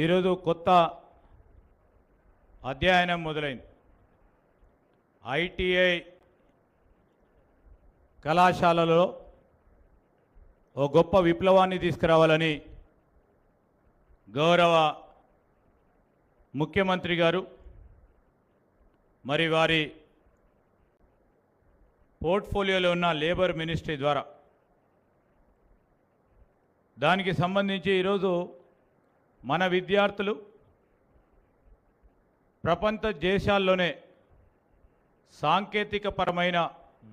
ఈరోజు కొత్త అధ్యయనం మొదలైంది. ఐటీఐ కళాశాలలో ఓ గొప్ప విప్లవాన్ని తీసుకురావాలని గౌరవ ముఖ్యమంత్రి గారు మరి వారి పోర్ట్ఫోలియోలో ఉన్న లేబర్ మినిస్ట్రీ ద్వారా. దానికి సంబంధించి ఈరోజు మన విద్యార్థులు ప్రపంచ దేశాల్లోనే సాంకేతికపరమైన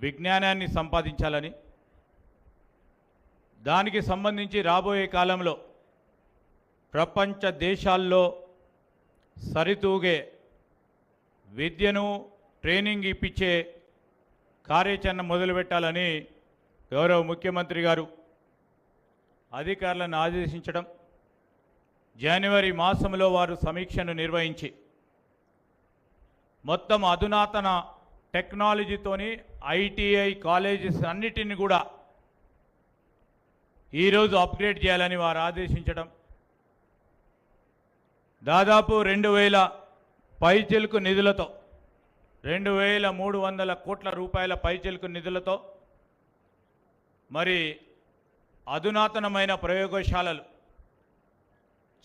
విజ్ఞానాన్ని సంపాదించాలని దానికి సంబంధించి రాబోయే కాలంలో ప్రపంచ దేశాల్లో సరితూగే విద్యను ట్రైనింగ్ ఇప్పించే కార్యాచరణ మొదలుపెట్టాలని గౌరవ ముఖ్యమంత్రి గారు అధికారులను ఆదేశించడం జనవరి మాసంలో వారు సమీక్షను నిర్వహించి మొత్తం అధునాతన టెక్నాలజీతోని ఐటీఐ కాలేజెస్ అన్నిటిని కూడా ఈరోజు అప్గ్రేడ్ చేయాలని వారు ఆదేశించడం. దాదాపు రెండు వేల పైచెలుకు నిధులతో రెండు వేల మూడు వందల కోట్ల రూపాయల పైచెలుకు నిధులతో మరి అధునాతనమైన ప్రయోగశాలలు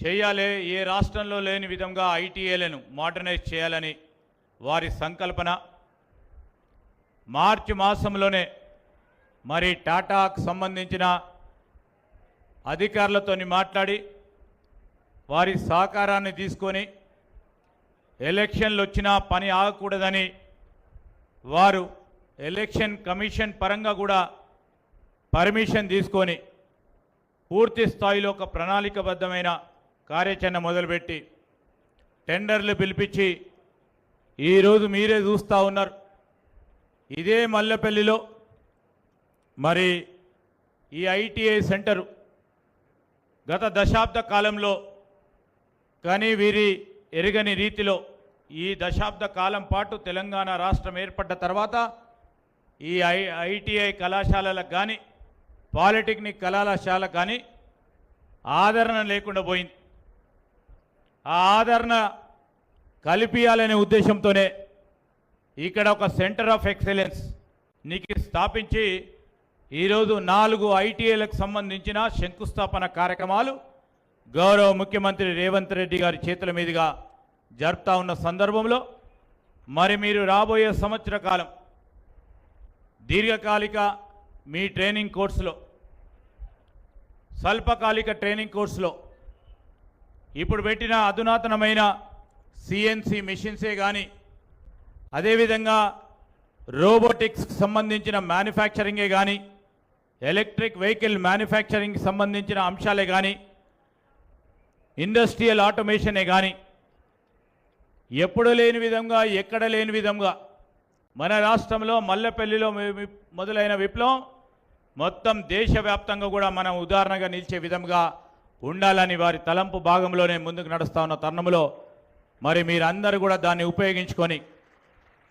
చేయాలి ఏ రాష్ట్రంలో లేని విధంగా ఐటీఏలను మోడర్నైజ్ చేయాలని వారి సంకల్పన. మార్చి మాసంలోనే మరి టాటాకు సంబంధించిన అధికారులతోని మాట్లాడి వారి సహకారాన్ని తీసుకొని ఎలక్షన్లు వచ్చినా పని ఆగకూడదని వారు ఎలక్షన్ కమిషన్ పరంగా కూడా పర్మిషన్ తీసుకొని పూర్తి స్థాయిలో ఒక ప్రణాళికబద్ధమైన కార్యాచరణ మొదలుపెట్టి టెండర్లు పిలిపించి ఈరోజు మీరే చూస్తూ ఉన్నారు. ఇదే మల్లెపల్లిలో మరి ఈ ఐటీఐ సెంటరు గత దశాబ్ద కాలంలో కానీ వీరి ఎరగని రీతిలో ఈ దశాబ్ద కాలం పాటు తెలంగాణ రాష్ట్రం ఏర్పడ్డ తర్వాత ఈ ఐ ఐటీఐ కళాశాలలకు కానీ పాలిటెక్నిక్ కళాశాలకు కానీ ఆదరణ లేకుండా పోయింది. ఆ ఆదరణ కలిపియాలనే ఉద్దేశంతోనే ఇక్కడ ఒక సెంటర్ ఆఫ్ ఎక్సలెన్స్ నీకు స్థాపించి ఈరోజు నాలుగు ఐటీఐలకు సంబంధించిన శంకుస్థాపన కార్యక్రమాలు గౌరవ ముఖ్యమంత్రి రేవంత్ రెడ్డి గారి చేతుల మీదుగా జరుపుతా ఉన్న సందర్భంలో మరి మీరు రాబోయే సంవత్సర కాలం దీర్ఘకాలిక మీ ట్రైనింగ్ కోర్సులో స్వల్పకాలిక ట్రైనింగ్ కోర్సులో ఇప్పుడు పెట్టిన అధునాతనమైన సిఎన్సి మిషన్సే కానీ అదేవిధంగా రోబోటిక్స్కి సంబంధించిన మ్యానుఫ్యాక్చరింగే కానీ ఎలక్ట్రిక్ వెహికల్ మ్యానుఫ్యాక్చరింగ్కి సంబంధించిన అంశాలే కానీ ఇండస్ట్రియల్ ఆటోమేషనే కానీ ఎప్పుడు లేని విధంగా ఎక్కడ లేని విధంగా మన రాష్ట్రంలో మల్లెపల్లిలో మొదలైన విప్లవం మొత్తం దేశవ్యాప్తంగా కూడా మనం ఉదాహరణగా నిలిచే విధంగా ఉండాలని వారి తలంపు భాగంలోనే ముందుకు నడుస్తా ఉన్న తరుణంలో మరి మీరందరూ కూడా దాన్ని ఉపయోగించుకొని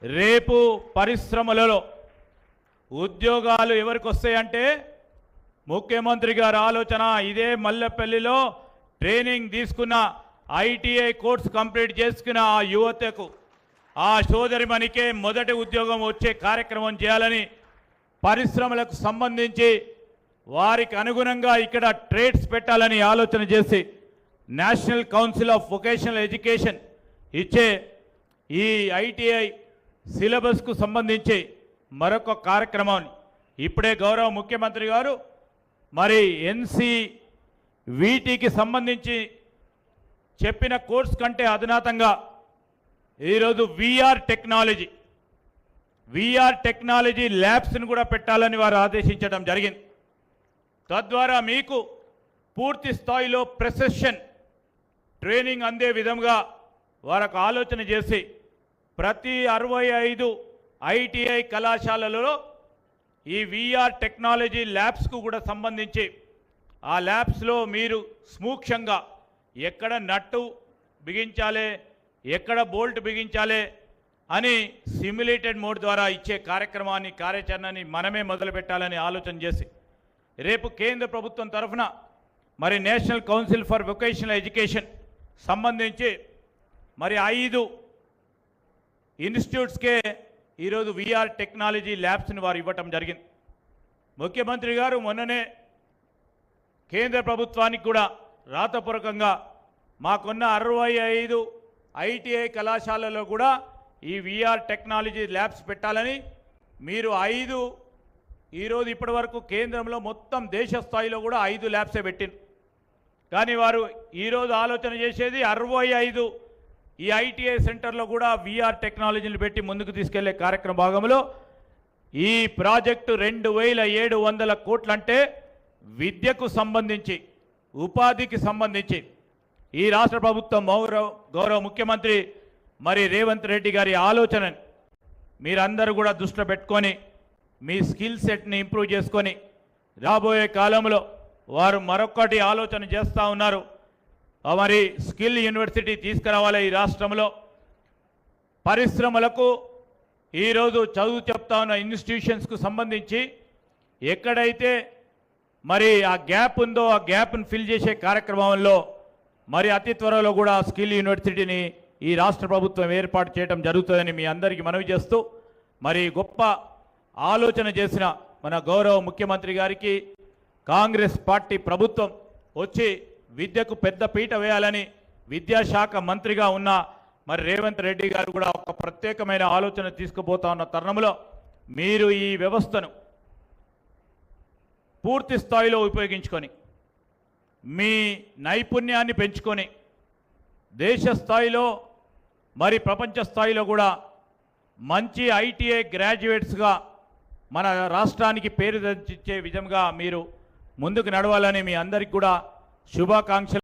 రేపు పరిశ్రమలలో ఉద్యోగాలు ఎవరికి వస్తాయంటే ముఖ్యమంత్రి గారి ఆలోచన ఇదే మల్లెపల్లిలో ట్రైనింగ్ తీసుకున్న ఐటీఐ కోర్స్ కంప్లీట్ చేసుకున్న ఆ యువతకు ఆ సోదరిమణికే మొదటి ఉద్యోగం వచ్చే కార్యక్రమం చేయాలని పరిశ్రమలకు సంబంధించి వారికి అనుగుణంగా ఇక్కడ ట్రేడ్స్ పెట్టాలని ఆలోచన చేసి National Council of Vocational Education ఇచ్చే ఈ ఐటీఐ సిలబస్కు సంబంధించి మరొక కార్యక్రమాన్ని. ఇప్పుడే గౌరవ ముఖ్యమంత్రి గారు మరి ఎన్సి వీటికి సంబంధించి చెప్పిన కోర్స్ కంటే అధునాతంగా ఈరోజు విఆర్ టెక్నాలజీ విఆర్ టెక్నాలజీ ల్యాబ్స్ని కూడా పెట్టాలని వారు ఆదేశించడం జరిగింది. తద్వారా మీకు పూర్తి స్థాయిలో ప్రెసెషన్ ట్రైనింగ్ అందే విధంగా వారికి ఆలోచన చేసి ప్రతి అరవై ఐదు ఐటీఐ కళాశాలలో ఈ విఆర్ టెక్నాలజీ ల్యాబ్స్కు కూడా సంబంధించి ఆ ల్యాబ్స్లో మీరు సూక్ష్మంగా ఎక్కడ నట్టు బిగించాలి ఎక్కడ బోల్ట్ బిగించాలి అని సిమ్యులేటెడ్ మోడ్ ద్వారా ఇచ్చే కార్యక్రమాన్ని కార్యాచరణని మనమే మొదలుపెట్టాలని ఆలోచన చేసి రేపు కేంద్ర ప్రభుత్వం తరఫున మరి National Council for Vocational Education సంబంధించి మరి ఐదు ఇన్స్టిట్యూట్స్కే ఈరోజు విఆర్ టెక్నాలజీ ల్యాబ్స్ని వారు ఇవ్వటం జరిగింది. ముఖ్యమంత్రి గారు మొన్ననే కేంద్ర ప్రభుత్వానికి కూడా రాతపూర్వకంగా మాకున్న అరవై ఐదు ఐటీఐ కళాశాలలో కూడా ఈ విఆర్ టెక్నాలజీ ల్యాబ్స్ పెట్టాలని మీరు ఐదు ఈరోజు ఇప్పటి వరకు కేంద్రంలో మొత్తం దేశ స్థాయిలో కూడా ఐదు ల్యాబ్సే పెట్టింది కానీ వారు ఈరోజు ఆలోచన చేసేది అరవై ఐదు ఈ ఐటీఐ సెంటర్లో కూడా విఆర్ టెక్నాలజీని పెట్టి ముందుకు తీసుకెళ్ళే కార్యక్రమ భాగంలో ఈ ప్రాజెక్టు రెండు వేల ఏడు వందల కోట్లంటే విద్యకు సంబంధించి ఉపాధికి సంబంధించి. ఈ రాష్ట్ర ప్రభుత్వం గౌరవ గౌరవ ముఖ్యమంత్రి మరి రేవంత్ రెడ్డి గారి ఆలోచనని మీరందరూ కూడా దృష్టిలో పెట్టుకొని మీ స్కిల్ సెట్ని ఇంప్రూవ్ చేసుకొని రాబోయే కాలంలో వారు మరొకటి ఆలోచన చేస్తూ ఉన్నారు. మరి స్కిల్ యూనివర్సిటీ తీసుకురావాలి ఈ రాష్ట్రంలో. పరిశ్రమలకు ఈరోజు చదువు చెప్తా ఉన్న ఇన్స్టిట్యూషన్స్కు సంబంధించి ఎక్కడైతే మరి ఆ గ్యాప్ ఉందో ఆ గ్యాప్ను ఫిల్ చేసే కార్యక్రమంలో మరి అతి త్వరలో కూడా స్కిల్ యూనివర్సిటీని ఈ రాష్ట్ర ప్రభుత్వం ఏర్పాటు చేయడం జరుగుతుందని మీ అందరికీ మనవి చేస్తూ మరి గొప్ప ఆలోచన చేసిన మన గౌరవ ముఖ్యమంత్రి గారికి కాంగ్రెస్ పార్టీ ప్రభుత్వం వచ్చి విద్యకు పెద్ద పీట వేయాలని విద్యాశాఖ మంత్రిగా ఉన్న మరి రేవంత్ రెడ్డి గారు కూడా ఒక ప్రత్యేకమైన ఆలోచన తీసుకుపోతా ఉన్న తరుణంలో మీరు ఈ వ్యవస్థను పూర్తి స్థాయిలో ఉపయోగించుకొని మీ నైపుణ్యాన్ని పెంచుకొని దేశ స్థాయిలో మరి ప్రపంచ స్థాయిలో కూడా మంచి ఐటీఐ గ్రాడ్యుయేట్స్గా మన రాష్ట్రానికి పేరు తెచ్చే విధంగా మీరు ముందుకు నడవాలని మీ అందరికి కూడా శుభాకాంక్షలు